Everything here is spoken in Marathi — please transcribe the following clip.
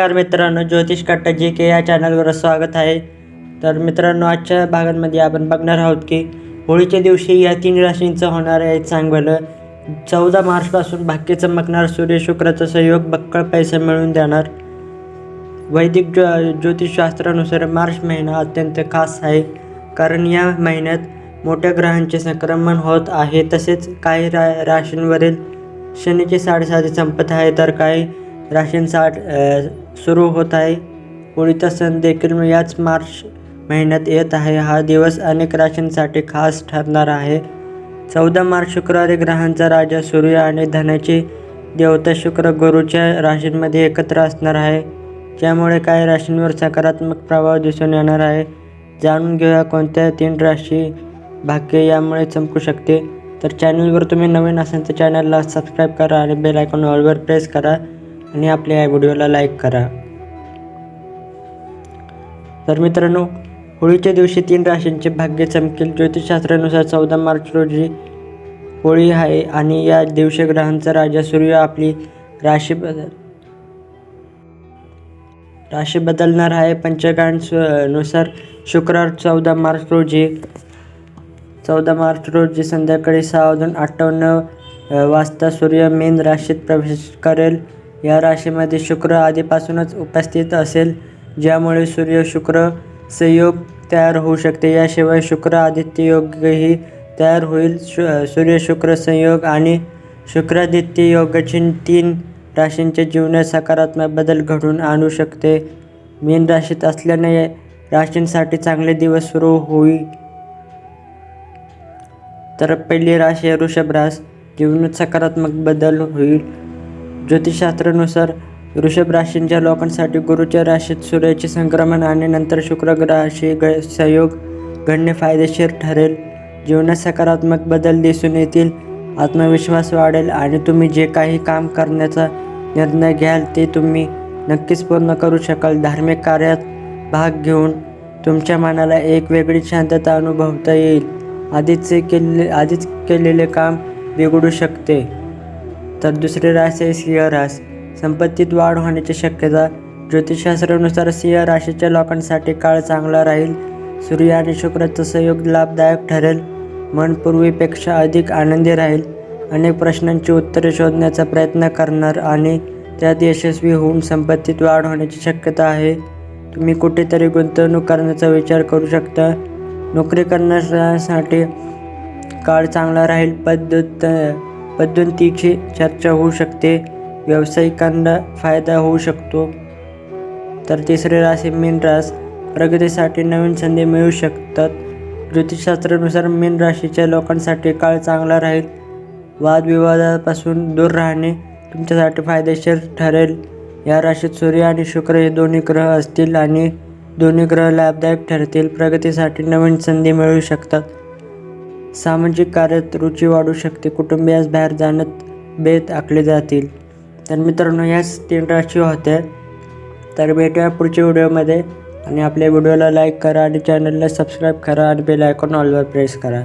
नमस्कार मित्रांनो ज्योतिष कट्टा जी के या चॅनलवर स्वागत आहे. तर मित्रांनो आजच्या भागांमध्ये आपण बघणार आहोत की होळीच्या दिवशी या तीन राशींचं होणार आहे चांगलं चौदा मार्चपासून भाग्य चमकणार सूर्य शुक्राचा सहयोग बक्कळ पैसे मिळवून देणार. वैदिक ज्यो ज्योतिषशास्त्रानुसार मार्च महिना अत्यंत खास आहे. कारण या महिन्यात मोठ्या ग्रहांचे संक्रमण होत आहे. तसेच काही रा राशींवरील शनीची साडेसाती संपत आहे. तर काही राशींसाठ सुरू होत आहे. होळीचा सण देखील याच मार्च महिन्यात येत आहे. हा दिवस अनेक राशींसाठी खास ठरणार आहे. चौदा मार्च शुक्रवारी ग्रहांचा राजा सूर्य आणि धनाची देवता शुक्र गुरुच्या राशींमध्ये एकत्र असणार आहे. ज्यामुळे काही राशींवर सकारात्मक प्रभाव दिसून येणार आहे. जाणून घेऊया कोणत्या तीन राशी भाग्य यामुळे चमकू शकते. तर चॅनलवर तुम्ही नवीन असाल तर चॅनलला सबस्क्राईब करा आणि बेल आयकॉन ऑलवर प्रेस करा. आणि आपल्या या व्हिडिओला लाईक करा. तर मित्रांनो होळीच्या दिवशी तीन राशींचे भाग्य चमकेल. ज्योतिषशास्त्रानुसार चौदा मार्च रोजी होळी आहे आणि या दिवशी ग्रहांचा राजा सूर्य आपली राशी बदल राशी बदलणार आहे. पंचकांनुसार शुक्रवार चौदा मार्च रोजी चौदा मार्च रोजी संध्याकाळी सहा वाजून अठ्ठावन्न वाजता सूर्य मीन राशीत प्रवेश करेल. या राशीमध्ये शुक्र आधीपासूनच उपस्थित असेल ज्यामुळे सूर्य शुक्र संयोग तयार होऊ शकते. याशिवाय शुक्र आदित्य योगही तयार होईल. शु सूर्य शुक्र संयोग आणि शुक्रादित्य योगाची तीन राशींच्या जीवनात सकारात्मक बदल घडून आणू शकते. मीन राशीत असल्याने राशींसाठी चांगले दिवस सुरू होईल तर पहिली राशी आहे वृषभ रास जीवनात सकारात्मक बदल होईल. ज्योतिषशास्त्रानुसार वृषभ राशींच्या लोकांसाठी गुरुच्या राशीत सूर्याचे संक्रमण आणि नंतर शुक्र ग्रहाशी ग संयोग घडणे फायदेशीर ठरेल. जीवनात सकारात्मक बदल दिसून येतील. आत्मविश्वास वाढेल आणि तुम्ही जे काही काम करण्याचा निर्णय घ्याल ते तुम्ही नक्कीच पूर्ण करू शकाल. धार्मिक कार्यात भाग घेऊन तुमच्या मनाला एक वेगळी शांतता अनुभवता येईल. आधीचे केले आधीच केलेले काम बिघडू शकते. तर दुसरी रास आहे सिंह रास संपत्तीत वाढ होण्याची शक्यता ज्योतिषशास्त्रानुसार सिंह राशीच्या लोकांसाठी काळ चांगला राहील सूर्य आणि शुक्राचा संयोग लाभदायक ठरेल मन पूर्वीपेक्षा अधिक आनंदी राहील. अनेक प्रश्नांची उत्तरे शोधण्याचा प्रयत्न करणार आणि त्यात यशस्वी होऊन संपत्तीत वाढ होण्याची शक्यता आहे. तुम्ही कुठेतरी गुंतवणूक करण्याचा विचार करू शकता. नोकरी करण्यासाठी काळ चांगला राहील पद्धत पद्धतीची चर्चा होऊ शकते. व्यावसायिकांना फायदा होऊ शकतो. तर तिसरी राशी मीन रास प्रगतीसाठी नवीन संधी मिळू शकतात. ज्योतिषशास्त्रानुसार मीन राशीच्या लोकांसाठी काळ चांगला राहील. वादविवादापासून दूर राहणे तुमच्यासाठी फायदेशीर ठरेल. या राशीत सूर्य आणि शुक्र हे दोन्ही ग्रह असतील आणि दोन्ही ग्रह लाभदायक ठरतील. प्रगतीसाठी नवीन संधी मिळू शकतात. सामाजिक कार्यात रुची वाढू शकते. कुटुंबियास बाहेर जाण्यात बेत आखले जातील. तर मित्रांनो ह्याच तीन राशी होत्या. तर भेटूया पुढच्या व्हिडिओमध्ये. आणि आपल्या व्हिडिओला लाईक करा आणि चॅनलला सबस्क्राईब करा आणि बेल आयकॉन ऑलवर प्रेस करा.